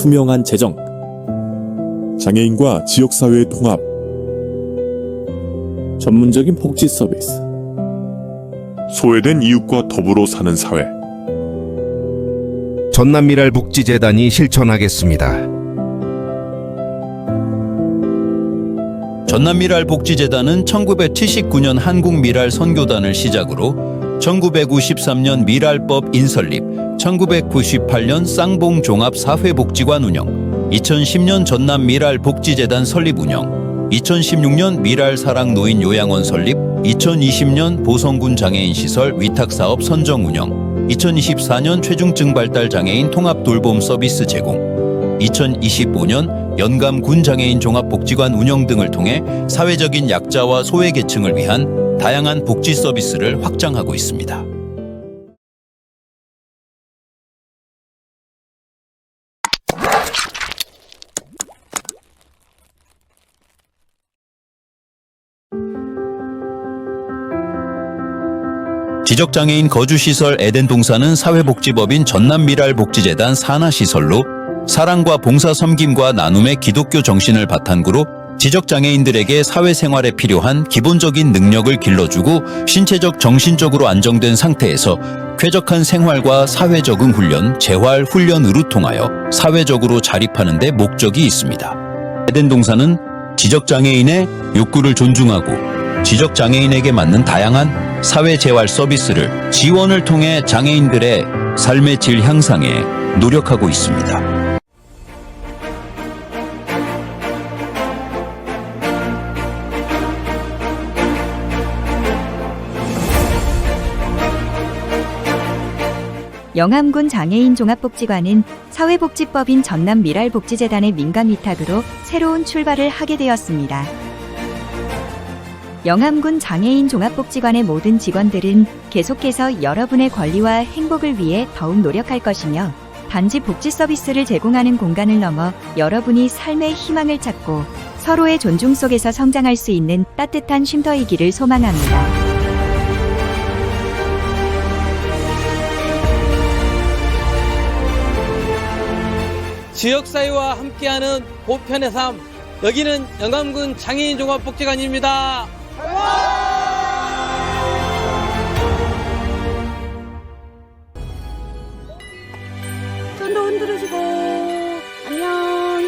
투명한 재정, 장애인과 지역사회의 통합, 전문적인 복지 서비스, 소외된 이웃과 더불어 사는 사회, 전남미랄 복지재단이 실천하겠습니다. 전남미랄 복지재단은 1979년 한국미랄 선교단을 시작으로 1953년 미랄법 인설립, 1998년 쌍봉 종합 사회복지관 운영, 2010년 전남 미랄 복지재단 설립 운영, 2016년 미랄 사랑 노인 요양원 설립, 2020년 보성군 장애인 시설 위탁 사업 선정 운영, 2024년 최중증 발달 장애인 통합 돌봄 서비스 제공, 2025년 연감 군 장애인 종합복지관 운영 등을 통해 사회적인 약자와 소외계층을 위한 다양한 복지 서비스를 확장하고 있습니다. 지적장애인 거주시설 에덴 동산은 사회복지법인 전남미랄복지재단 산하시설로 사랑과 봉사 섬김과 나눔의 기독교 정신을 바탕으로 지적장애인들에게 사회생활에 필요한 기본적인 능력을 길러주고 신체적 정신적으로 안정된 상태에서 쾌적한 생활과 사회 적응 훈련, 재활 훈련으로 통하여 사회적으로 자립하는 데 목적이 있습니다. 에덴동산은 지적장애인의 욕구를 존중하고 지적장애인에게 맞는 다양한 사회재활 서비스를 지원을 통해 장애인들의 삶의 질 향상에 노력하고 있습니다. 영암군 장애인 종합복지관은 사회복지법인 전남 미랄복지재단의 민간 위탁으로 새로운 출발을 하게 되었습니다. 영암군 장애인 종합복지관의 모든 직원들은 계속해서 여러분의 권리와 행복을 위해 더욱 노력할 것이며 단지 복지 서비스를 제공하는 공간을 넘어 여러분이 삶의 희망을 찾고 서로의 존중 속에서 성장할 수 있는 따뜻한 쉼터이기를 소망합니다. 지역사회와 함께하는 보편의 삶 여기는 영암군 장애인 종합복지관입니다. 손도 흔들으시고 안녕.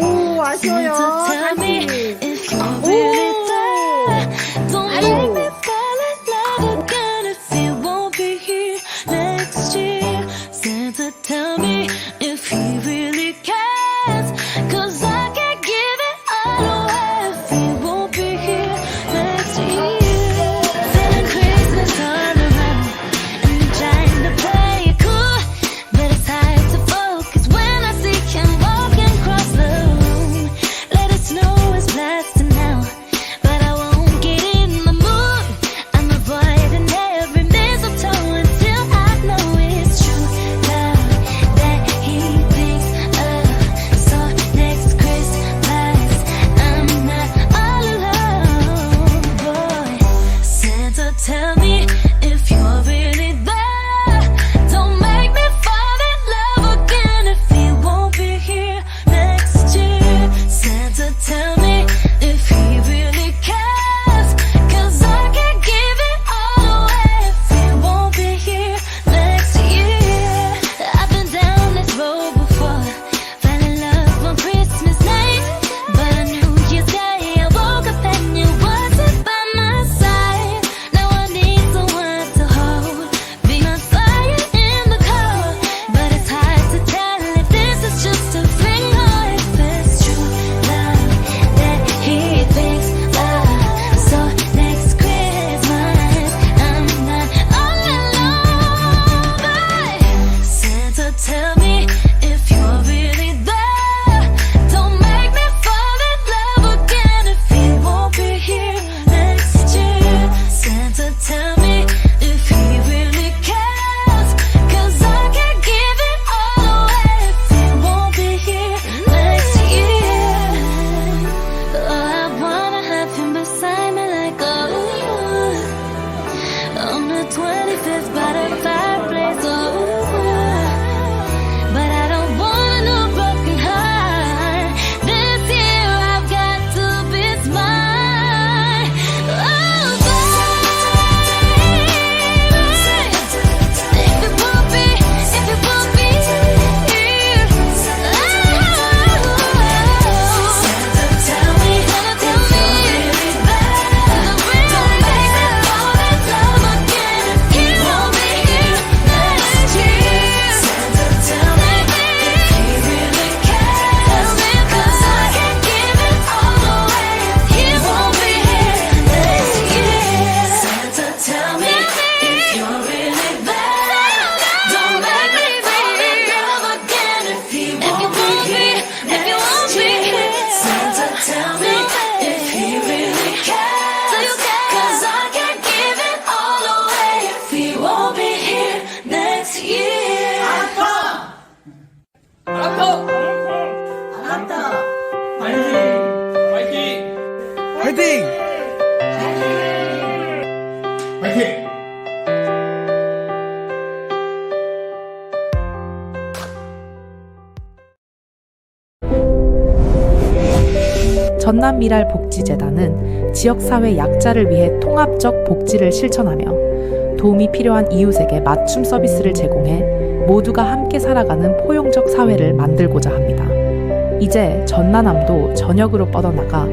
오 아쉬워요. tell 전남미랄복지재단은 지역사회 약자를 위해 통합적 복지를 실천하며 도움이 필요한 이웃에게 맞춤 서비스를 제공해 모두가 함께 살아가는 포용적 사회를 만들고자 합니다. 이제 전남함도 전역으로 뻗어나가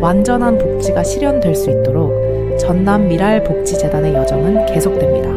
완전한 복지가 실현될 수 있도록 전남 미랄 복지재단의 여정은 계속됩니다.